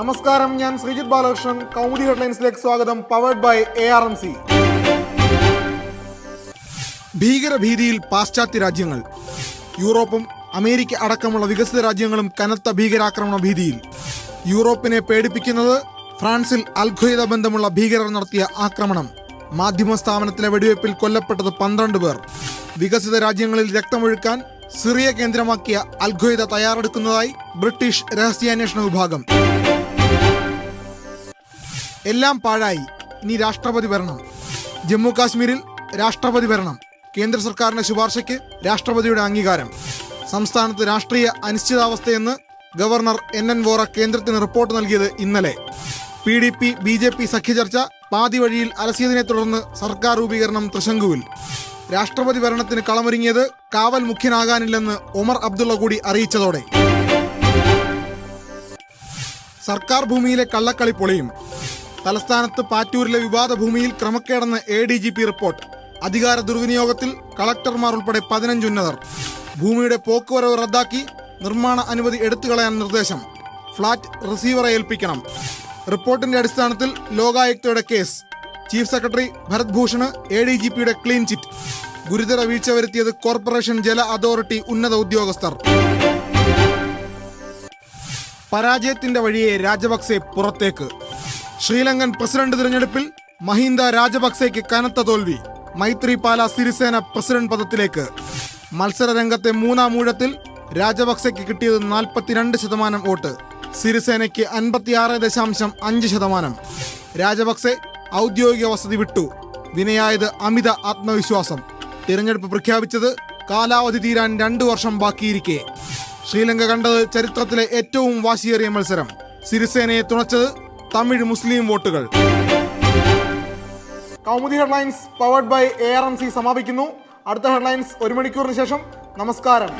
നമസ്കാരം ഞാൻ ശ്രീജിത് ബാലകൃഷ്ണൻ. കൗമുദി ഹെഡ്ലൈൻസിലേക്ക് സ്വാഗതം powered by A R M C ഭീകരഭീതിയിൽ പാശ്ചാത്യ രാജ്യങ്ങൾ യൂറോപ്പും അമേരിക്ക അടക്കമുള്ള വികസിത രാജ്യങ്ങളും കനത്ത ഭീകരാക്രമണ ഭീതിയിൽ. യൂറോപ്പിനെ പേടിപ്പിക്കുന്നത് ഫ്രാൻസിൽ അൽഖ്വയ്ദ ബന്ധമുള്ള ഭീകരർ നടത്തിയ ആക്രമണം. മാധ്യമ സ്ഥാപനത്തിലെ വെടിവയ്പിൽ കൊല്ലപ്പെട്ടത് പന്ത്രണ്ട് പേർ. വികസിത രാജ്യങ്ങളിൽ രക്തമൊഴുക്കാൻ സിറിയ കേന്ദ്രമാക്കിയ അൽഖ്വയ്ദ തയ്യാറെടുക്കുന്നതായി ബ്രിട്ടീഷ് രഹസ്യാന്വേഷണ വിഭാഗം. എല്ലാം പാഴായി. ഇനി രാഷ്ട്രപതി ഭരണം. ജമ്മു കാശ്മീരിൽ രാഷ്ട്രപതി ഭരണം. കേന്ദ്ര സർക്കാരിന്റെ ശുപാർശയ്ക്ക് രാഷ്ട്രപതിയുടെ അംഗീകാരം. സംസ്ഥാനത്ത് രാഷ്ട്രീയ അനിശ്ചിതാവസ്ഥയെന്ന് ഗവർണർ എൻ എൻ വോറ കേന്ദ്രത്തിന് റിപ്പോർട്ട് നൽകിയത് ഇന്നലെ. P D P B J P സഖ്യചർച്ച പാതി വഴിയിൽ അലസിയതിനെ തുടർന്ന് സർക്കാർ രൂപീകരണം തൃശങ്കുവിൽ. രാഷ്ട്രപതി ഭരണത്തിന് കളമൊരുങ്ങിയത് കാവൽ മുഖ്യനാകാനില്ലെന്ന് ഒമർ അബ്ദുള്ള കൂടി അറിയിച്ചതോടെ. സർക്കാർ ഭൂമിയിലെ കള്ളക്കളി പൊളിയും. തലസ്ഥാനത്ത് പാറ്റൂരിലെ വിവാദ ഭൂമിയിൽ ക്രമക്കേടെന്ന് A D G P report. അധികാര ദുർവിനിയോഗത്തിൽ കളക്ടർമാർ ഉൾപ്പെടെ പതിനഞ്ച് ഉന്നതർ. ഭൂമിയുടെ പോക്കുവരവ് റദ്ദാക്കി നിർമ്മാണ അനുമതി എടുത്തു കളയാൻ നിർദ്ദേശം. ഫ്ളാറ്റ് റിസീവറെ ഏൽപ്പിക്കണം. റിപ്പോർട്ടിന്റെ അടിസ്ഥാനത്തിൽ ലോകായുക്തയുടെ case. Chief secretary Bharat Bhushan A D G പിയുടെ ക്ലീൻ ചിറ്റ്. ഗുരുതര വീഴ്ച വരുത്തിയത് കോർപ്പറേഷൻ ജല അതോറിറ്റി ഉന്നത ഉദ്യോഗസ്ഥർ. പരാജയത്തിന്റെ വഴിയെ രാജപക്സെ പുറത്തേക്ക്. ശ്രീലങ്കൻ പ്രസിഡന്റ് തിരഞ്ഞെടുപ്പിൽ മഹീന്ദ രാജപക്സെക്ക് കനത്ത തോൽവി. മൈത്രിപാല സിരിസേന പ്രസിഡന്റ് പദത്തിലേക്ക്. മത്സരരംഗത്തെ മൂന്നാം ഊഴത്തിൽ രാജപക്സെക്ക് കിട്ടിയത് നാൽപ്പത്തിരണ്ട് ശതമാനം വോട്ട്. സിരിസേനയ്ക്ക് അൻപത്തിയാറ് ദശാംശം അഞ്ച് ശതമാനം. രാജപക്സെ ഔദ്യോഗിക വസതി വിട്ടു. വിനയായത് അമിത ആത്മവിശ്വാസം. തിരഞ്ഞെടുപ്പ് പ്രഖ്യാപിച്ചത് കാലാവധി തീരാൻ രണ്ടു വർഷം ബാക്കിയിരിക്കെ. ശ്രീലങ്ക കണ്ടത് ചരിത്രത്തിലെ ഏറ്റവും വാശിയേറിയ മത്സരം. സിരിസേനയെ തുണച്ചത് തമിഴ് മുസ്ലിം വോട്ടുകൾ. Kaumudi headlines powered by A R M C സമാപിക്കുന്നു. അടുത്ത ഹെഡ്ലൈൻസ് ഒരു മണിക്കൂറിന് ശേഷം. നമസ്കാരം.